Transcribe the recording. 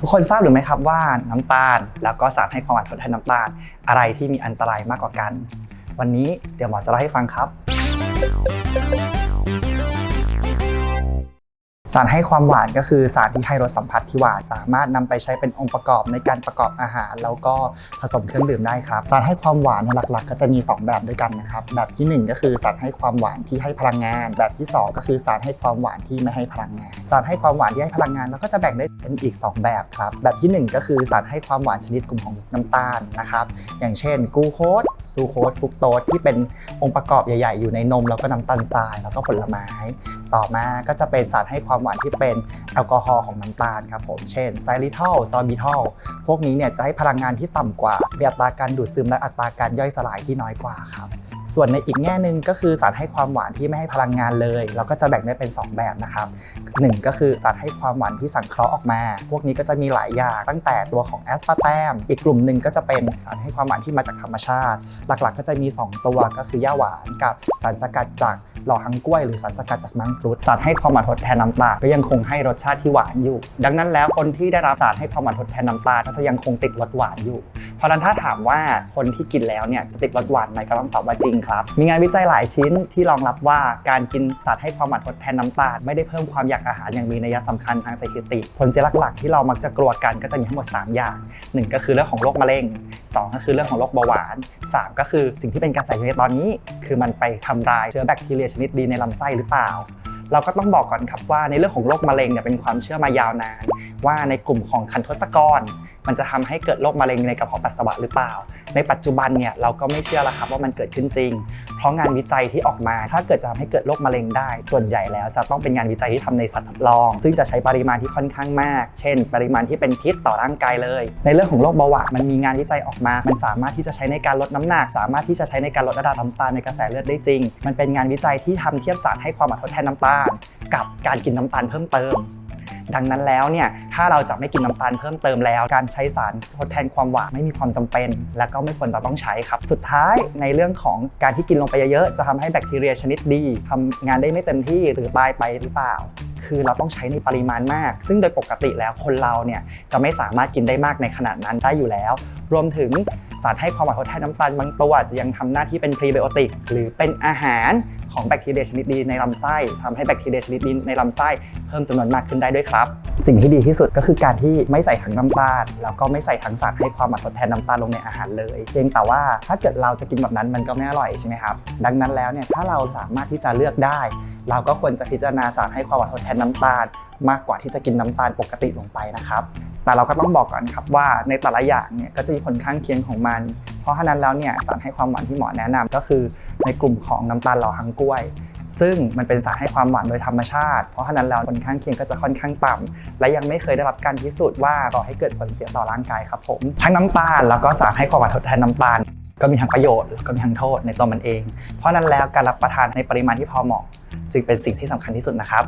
ทุกคนทราบหรือไม่ครับว่าน้ำตาล แล้วก็สารให้ความหวานทดแทนน้ำตาล อะไรที่มีอันตรายมากกว่ากัน วันนี้เดี๋ยวหมอจะเล่าให้ฟังครับ สารให้ความหวานก็คือสารที่ให้รสสัมผัสที่หวานสามารถนำไปใช้เป็นองค์ประกอบในการประกอบอาหาร แล้วก็ผสมเครื่องดื่มได้ครับ สารให้ความหวานเนี่ยหลักๆ ก็จะมี 2 แบบด้วยกันนะครับ แบบทีหนึ่1 ก็คือสารให้ความหวานที่ให้พลังงาน แบบที่ 2 ก็คือสารให้ความหวานที่ไม่ให้พลังงาน สารให้ความหวานที่ให้พลังงานเราก็จะแบ่งได้เป็นอีก 2 แบบครับ แบบทีหนึ่1 ก็คือสารให้ความหวานชนิดกลุ่มของน้ำตาลนะครับ อย่างเช่นกูโคสซูโคสฟุกโตสที่เป็นองค์ประกอบใหญ่ ๆ อยู่ในนมแล้วก็น้ำตาลทรายแล้วก็ผลไม้ ต่อมาก็จะเป็นสารให้ความหวานที่เป็นแอลกอฮอล์ของน้ำตาลครับผมเช่นไซริทอลซอบิทอลพวกนี้เนี่ยจะให้พลังงานที่ต่ำกว่ามีอัตราการดูดซึมและอัตราการย่อยสลายที่น้อยกว่าครับส่วนในอีกแง่หนึ่งก็คือสารให้ความหวานที่ไม่ให้พลังงานเลย เราก็จะแบ่งได้เป็น 2 แบบนะครับหนึ่งก็คือสารให้ความหวานที่สังเคราะห์ออกมา พวกนี้ก็จะมีหลายอย่างตั้งแต่ตัวของแอสปาร์แตมอีกกลุ่มหนึ่งก็จะเป็นสารให้ความหวานที่มาจากธรรมชาติ หลักๆ ก็จะมี 2 ตัวก็คือย่าหวานกับสารสกัดจาก หล่อฮังกล้วยหรือสารสกัดจากมังฟรุตสารให้ความหวานทดแทนน้ำตาลก็ยังคงให้รสชาติที่หวานอยู่ ดังนั้นแล้วคนที่ได้รับสารให้ความหวานทดแทนน้ำตาลก็จะยังคงติดรสหวานอยู่ เพราะนั้นถ้าถามว่าคนที่กินแล้วเนี่ยจะติดรสหวานไหมก็ต้องตอบว่าจริงครับ มีงานวิจัยหลายชิ้นที่รองรับว่าการกินสารให้ความหวานทดแทนน้ำตาลไม่ได้เพิ่มความอยากอาหารอย่างมีนัยสำคัญทางสถิติ ผลเสียหลักๆที่เรามักจะกลัวกันก็จะมีทั้งหมด 3 อย่าง 1 ก็คือเรื่องของโรคมะเร็ง 2 ก็คือเรื่องของโรคเบาหวาน 3 ก็คือสิ่งที่เป็นกระแสอยู่ในตอนนี้ คือมันไปทำลายเชื้อแบคทีเรียชนิดดีในลำไส้หรือเปล่า เราก็ต้องบอกก่อนครับว่าในเรื่องของโรคมะเร็งเนี่ยเป็นความเชื่อมายาวนาน ว่าในกลุ่มของคันทศกร มันจะทำให้เกิดโรคมะเร็งในกระเพาะปัสสาวะหรือเปล่า ในปัจจุบันเนี่ยเราก็ไม่เชื่อแล้วครับว่ามันเกิดขึ้นจริง เพราะงานวิจัยที่ออกมา ถ้าเกิดจะทำให้เกิดโรคมะเร็งได้ ส่วนใหญ่แล้วจะต้องเป็นงานวิจัยที่ทำในสัตว์ทดลอง ซึ่งจะใช้ปริมาณที่ค่อนข้างมาก เช่น ปริมาณที่เป็นพิษต่อร่างกายเลย ในเรื่องของโรคเบาหวานมันมีงานวิจัยออกมา มันสามารถที่จะใช้ในการลดน้ำหนัก สามารถที่จะใช้ในการลดระดับน้ำตาลในกระแสเลือดได้จริง มันเป็นงานวิจัยที่ทำเทียบสารให้ความหวานทดแทนน้ำตาล กับการกินน้ำตาลเพิ่มเติม ดังนั้นแล้วเนี่ยถ้าเราจะไม่กินน้ำตาลเพิ่มเติมแล้ว การใช้สารทดแทนความหวานไม่มีความจำเป็น และก็ไม่ควรจะต้องใช้ครับ สุดท้ายในเรื่องของการที่กินลงไปเยอะๆจะทำให้แบคทีเรียชนิดดีทำงานได้ไม่เต็มที่หรือตายไปหรือเปล่า คือเราต้องใช้ในปริมาณมาก ซึ่งโดยปกติแล้วคนเราเนี่ยจะไม่สามารถกินได้มากในขนาดนั้นได้อยู่แล้ว รวมถึงสารให้ความหวานทดแทนน้ำตาลบางตัวจะยังทำหน้าที่เป็นพรีไบโอติก หรือเป็นอาหาร ของแบคทีเรียชนิดดีในลำไส้ทำให้แบคทีเรียชนิดดีในลำไส้เพิ่มจำนวนมากขึ้นได้ด้วยครับ สิ่งที่ดีที่สุดก็คือการที่ไม่ใส่ทั้งน้ำตาลแล้วก็ไม่ใส่ทั้งสารให้ความหวานทดแทนน้ำตาลลงในอาหารเลยเพียงแต่ว่าถ้าเกิดเราจะกินแบบนั้นมันก็ไม่อร่อยใช่ไหมครับดังนั้นแล้วเนี่ยถ้าเราสามารถที่จะเลือกได้ เราก็ควรจะพิจารณาสารให้ความหวานทดแทนน้ำตาล มากกว่าที่จะกินน้ำตาลปกติลงไปนะครับแต่เราก็ต้องบอกก่อนครับว่าในแต่ละอย่างเนี่ยก็จะมีผลข้างเคียงของมัน เพราะฉะนั้นแล้วเนี่ยสารให้ความหวานที่หมอแนะนำก็คือ ในกลุ่มของน้ำตาลหล่อฮังกล้วย ซึ่งมันเป็นสารให้ความหวานโดยธรรมชาติ เพราะฉะนั้นแล้วผลข้างเคียงก็จะค่อนข้างต่ำและยังไม่เคยได้รับการพิสูจน์ว่าก่อให้เกิดผลเสียต่อร่างกายครับผม ทั้งน้ำตาลแล้วก็สารให้ความหวานทดแทนน้ำตาลก็มีทั้งประโยชน์แล้วก็มีทั้งโทษในตัวมันเอง เพราะฉะนั้นแล้วการรับประทานในปริมาณที่พอเหมาะ จึงเป็นสิ่งที่สำคัญที่สุดนะครับ